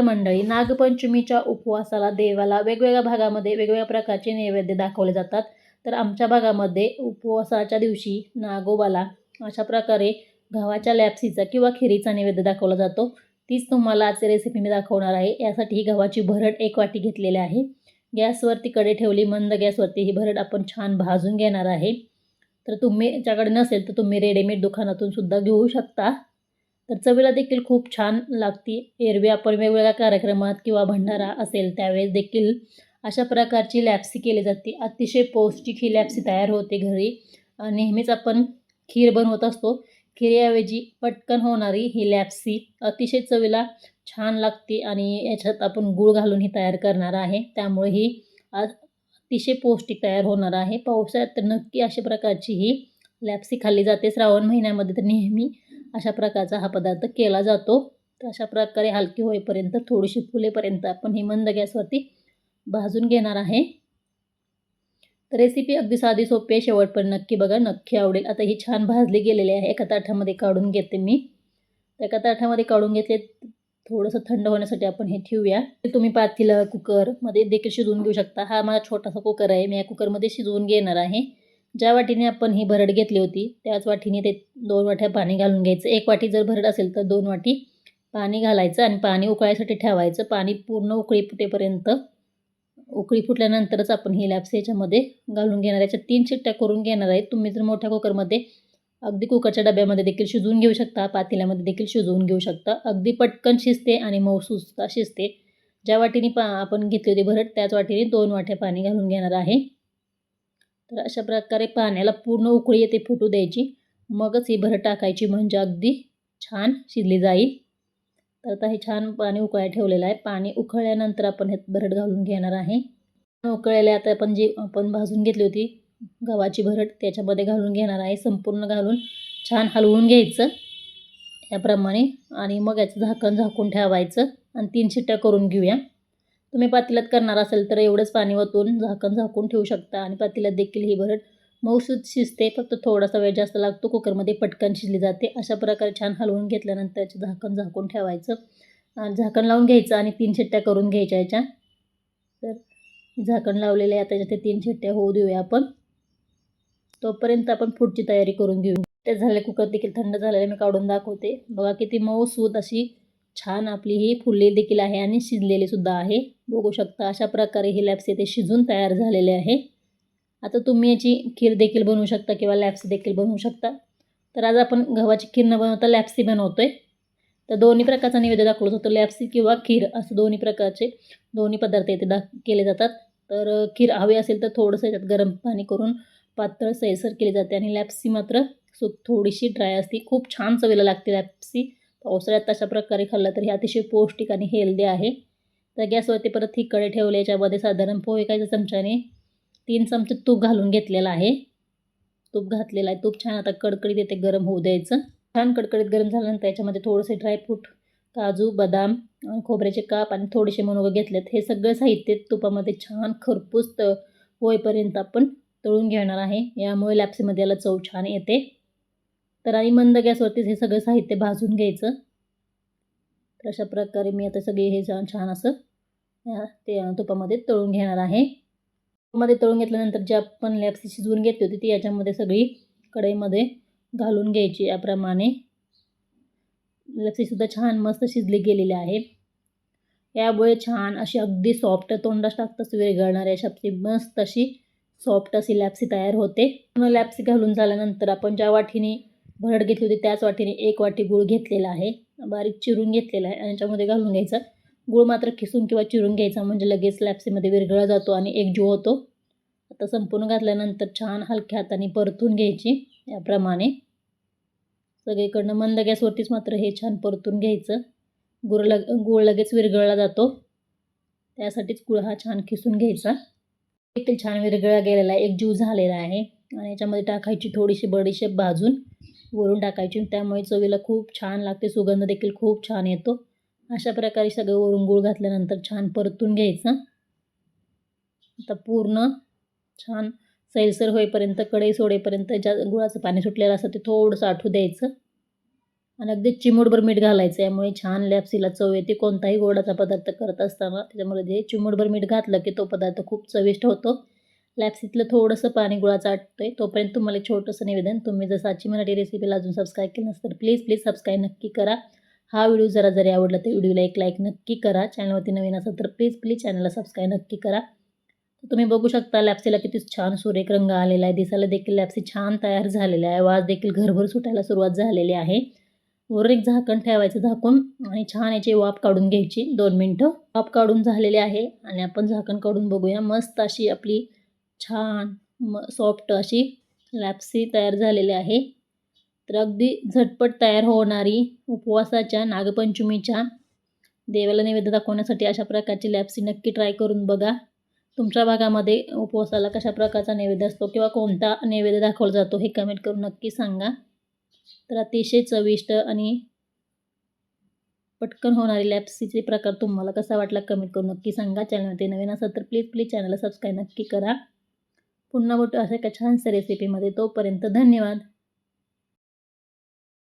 मंडळी नागपंचमीच्या उपवासाला देवाला वेगवेगळ्या भागामध्ये वेगवेगळ्या प्रकारचे नैवेद्य दाखवले जातात. तर आमच्या भागामध्ये उपवासाच्या दिवशी नागोबाला अशा प्रकारे गव्हाच्या लॅप्सीचा किंवा खिरीचा नैवेद्य दाखवला जातो. तीच तुम्हाला आजची रेसिपी मी दाखवणार आहे. यासाठी ही गव्हाची भरड एक वाटी घेतलेली आहे. गॅसवरती कडे ठेवली मंद गॅसवरती ही भरड आपण छान भाजून घेणार आहे. तर तुम्ही याच्याकडे नसेल तर तुम्ही रेडीमेड दुकानातून सुद्धा घेऊ शकता. तर चवीला देखील खूप छान लागते. एरवी आपण वेगवेगळ्या कार्यक्रमात किंवा भंडारा असेल त्यावेळेस देखील अशा प्रकारची लॅप्सी केली जाते. अतिशय पौष्टिक ही लॅप्सी तयार होते घरी. नेहमीच आपण खीर बनवत असतो. खिरीऐवजी पटकन होणारी ही लॅप्सी अतिशय चवीला छान लागते आणि याच्यात आपण गूळ घालून ही तयार करणार आहे. त्यामुळे ही अतिशय पौष्टिक तयार होणार आहे. पावसाळ्यात तर नक्की अशा प्रकारची ही लॅप्सी खाल्ली जाते. श्रावण महिन्यामध्ये तर नेहमी अशा प्रकारचा हा पदार्थ केला जातो. तर अशा प्रकारे हलकी होईपर्यंत थोडीशी फुलेपर्यंत आपण ही मंद गॅसवरती भाजून घेणार आहे. तर रेसिपी अगदी साधी सोपी आहे. शेवटपर्यंत नक्की बघा नक्की आवडेल. आता ही छान भाजली गेलेली आहे. एका ताठामध्ये काढून घेते मी. एका ताठामध्ये काढून घेतले थोडंसं थंड होण्यासाठी आपण हे ठेवूया. तुम्ही पातीला कुकरमध्ये देखील शिजवून घेऊ शकता. हा माझा छोटासा कुकर आहे. मी या कुकरमध्ये शिजवून घेणार आहे. ज्या वाटीने आपण ही भरड घेतली होती त्याच वाटीने ते दोन वाट्या पाणी घालून घ्यायचं. एक वाटी जर भरड असेल तर दोन वाटी पाणी घालायचं आणि पाणी उकळायसाठी ठेवायचं. पाणी पूर्ण उकळी फुटेपर्यंत उकळी फुटल्यानंतरच आपण ही लॅप्स याच्यामध्ये घालून घेणार. याच्या तीन शिट्ट्या करून घेणार आहे. तुम्ही जर मोठ्या कुकरमध्ये अगदी कुकरच्या डब्यामध्ये देखील शिजवून घेऊ शकता पातेल्यामध्ये देखील शिजवून घेऊ शकता. अगदी पटकन शिजते आणि मऊसूसता शिजते. ज्या वाटीने पा आपण घेतली होती भरड त्याच वाटीने दोन वाट्या पाणी घालून घेणार आहे. तर अशा प्रकारे पाण्याला पूर्ण उकळी येते फुटू द्यायची. मगच ही भरड टाकायची म्हणजे अगदी छान शिजली जाईल. तर आता हे छान पाणी उकळायला ठेवलेलं आहे. पाणी उकळल्यानंतर आपण हे भरट घालून घेणार आहे. उकळलेले आता आपण जी आपण भाजून घेतली होती गव्हाची भरट त्याच्यामध्ये घालून घेणार आहे. संपूर्ण घालून छान हलवून घ्यायचं. याप्रमाणे. आणि मग याचं झाकण झाकून ठेवायचं. आणि तीन शिट्ट्या करून घेऊया. तुम्ही पातेल्यात करणार असेल तर एवढंच पाणी वतून झाकण झाकून ठेवू शकता आणि पातेल्यात देखील ही भरड मऊसूद शिजते. फक्त थोडासा वेळ जास्त लागतो. कुकरमध्ये पटकन शिजली जाते. अशा प्रकारे छान हलवून घेतल्यानंतर त्याचे झाकण झाकून ठेवायचं. झाकण लावून घ्यायचं आणि तीन शिट्ट्या करून घ्यायच्या याच्या. तर झाकण लावलेले आहे. त्याच्या ते तीन शिट्ट्या होऊ देऊया आपण. तोपर्यंत आपण पुढची तयारी करून घेऊ. ते झाले कुकर देखील थंड झालेले मी काढून दाखवते. बघा किती मऊ सूद अशी छान आपली ही फुललेली देखील आहे आणि शिजलेली सुद्धा आहे. बघू शकता अशा प्रकारे हे लॅप्स येथे शिजून तयार झालेले आहे. आता तुम्ही याची खीर देखील बनवू शकता किंवा लॅप्सी देखील बनवू शकता. तर आज आपण गव्हाची खीर न बनवता लॅप्सी बनवतो आहे तर दोन्ही प्रकारचा निवेद्य दाखवलं जातो लॅप्सी किंवा खीर असं दोन्ही प्रकारचे दोन्ही पदार्थ येथे दा केले जातात. तर खीर हवी असेल तर थोडंसं याच्यात गरम पाणी करून पातळ सैसर केली जाते आणि लॅप्सी मात्र सो थोडीशी ड्राय असते. खूप छान चवीला लागते लॅप्सी पावसाळ्यात तशा प्रकारे खाल्लं तर हे अतिशय पौष्टिक आणि हेल्दी आहे. तर गॅसवरती परत ही कडे ठेवले याच्यामध्ये साधारण पोहे कायच्या चमच्याने तीन चमचे तूप घालून घेतलेलं आहे. तूप घातलेलं आहे. तूप छान आता कडकडीत येते गरम होऊ द्यायचं. छान कडकडीत गरम झाल्यानंतर याच्यामध्ये थोडेसे ड्रायफ्रूट काजू बदाम खोबऱ्याचे काप आणि थोडेसे मनोगं घेतलेत. हे सगळं साहित्य तुपामध्ये छान खरपूस त होईपर्यंत आपण तळून घेणार आहे. यामुळे लॅप्सीमध्ये याला चव छान येते. तर आणि मंद गॅसवरतीच हे सगळं साहित्य भाजून घ्यायचं. तर अशा प्रकारे मी आता सगळे हे छान छान असं ते तुपामध्ये तळून घेणार आहे. तुपामध्ये तळून घेतल्यानंतर जे आपण लॅप्सी शिजवून घेतली होती ती याच्यामध्ये सगळी कढईमध्ये घालून घ्यायची याप्रमाणे. लस्सीसुद्धा छान मस्त शिजली गेलेली आहे. यामुळे छान अशी अगदी सॉफ्ट तोंडास टाकताच विरघळणारी अशी मस्त अशी सॉफ्ट अशी लॅप्सी तयार होते. लॅप्सी घालून झाल्यानंतर आपण ज्या वाटीने भरड घेतली होती त्याच वाटीने एक वाटी गूळ घेतलेला आहे. बारीक चिरून घेतलेला आहे आणि याच्यामध्ये घालून घ्यायचा. गूळ मात्र खिसून किंवा चिरून घ्यायचा म्हणजे लगेच लॅप्सीमध्ये विरघळला जातो आणि एक जीव होतो. आता संपूर्ण घातल्यानंतर छान हलक्या हाताने परतून घ्यायची याप्रमाणे. सगळीकडनं मंद गॅसवरतीच मात्र हे छान परतून घ्यायचं. गुळ लग गूळ लगेच विरघळला जातो. त्यासाठीच गुळ हा छान खिसून घ्यायचा. देखील छान विरघळला गेलेला आहे एक जीव झालेला आहे. आणि याच्यामध्ये टाकायची थोडीशी बडीशेप भाजून वरून टाकायची त्यामुळे चवीला खूप छान लागते. सुगंध देखील खूप छान येतो. अशा प्रकारे सगळं वरून गूळ घातल्यानंतर छान परतून घ्यायचं. आता पूर्ण छान सैलसर होईपर्यंत कढई सोडेपर्यंत ज्या गुळाचं पाणी सुटलेलं असतं ते थोडंसं आठू द्यायचं. आणि अगदी चिमूटभर मीठ घालायचं. यामुळे छान लॅप्सीला चव येते. कोणताही गोडाचा पदार्थ करत असताना त्याच्यामुळे जे चिमूटभर मीठ घातलं की तो पदार्थ खूप चविष्ट होतो. लॅप्सीतलं थोडंसं पाणी गुळाचं आटतं आहे तोपर्यंत तुम्हाला एक छोटंसं निवेदन तुम्ही जर साची मराठी रेसिपीला अजून सबस्क्राईब केलं नसतं तर प्लीज प्लीज सबस्क्राईब नक्की करा. हा व्हिडिओ जरा जरी आवडला तर व्हिडिओला एक लाईक नक्की करा. चॅनलवरती नवीन असेल तर प्लीज प्लीज चॅनलला सबस्क्राईब नक्की करा. तुम्ही बघू शकता लॅप्सीला किती छान सुरेख रंग आलेला आहे. दिसायला देखील लॅप्सी छान तयार झालेला आहे. वाज देखील घरभर सुटायला सुरुवात झालेली आहे. वर एक झाकण ठेवायचं झाकून आणि छान याची वाफ काढून घ्यायची दोन मिनटं. वाफ काढून झालेली आहे आणि आपण झाकण काढून बघूया. मस्त अशी आपली छान म सॉफ्ट अशी लॅप्सी तयार झालेली आहे. तर अगदी झटपट तयार होणारी उपवासाच्या नागपंचमीच्या देवाला नैवेद्य दाखवण्यासाठी अशा प्रकारची लॅप्सी नक्की ट्राय करून बघा. तुमच्या भागामध्ये उपवासाला कशा प्रकारचा नैवेद्य असतो किंवा कोणता नैवेद्य दाखवला जातो हे कमेंट करून नक्की सांगा. तर अतिशय चविष्ट आणि पटकन होणारी लॅप्सीचे प्रकार तुम्हाला कसा वाटला कमेंट करून नक्की सांगा. चॅनलमध्ये नवीन असेल तर प्लीज प्लीज चॅनलला सबस्क्राईब नक्की करा. पुन्हा भेटू अशा एका छानशा रेसिपीमध्ये तोपर्यंत धन्यवाद.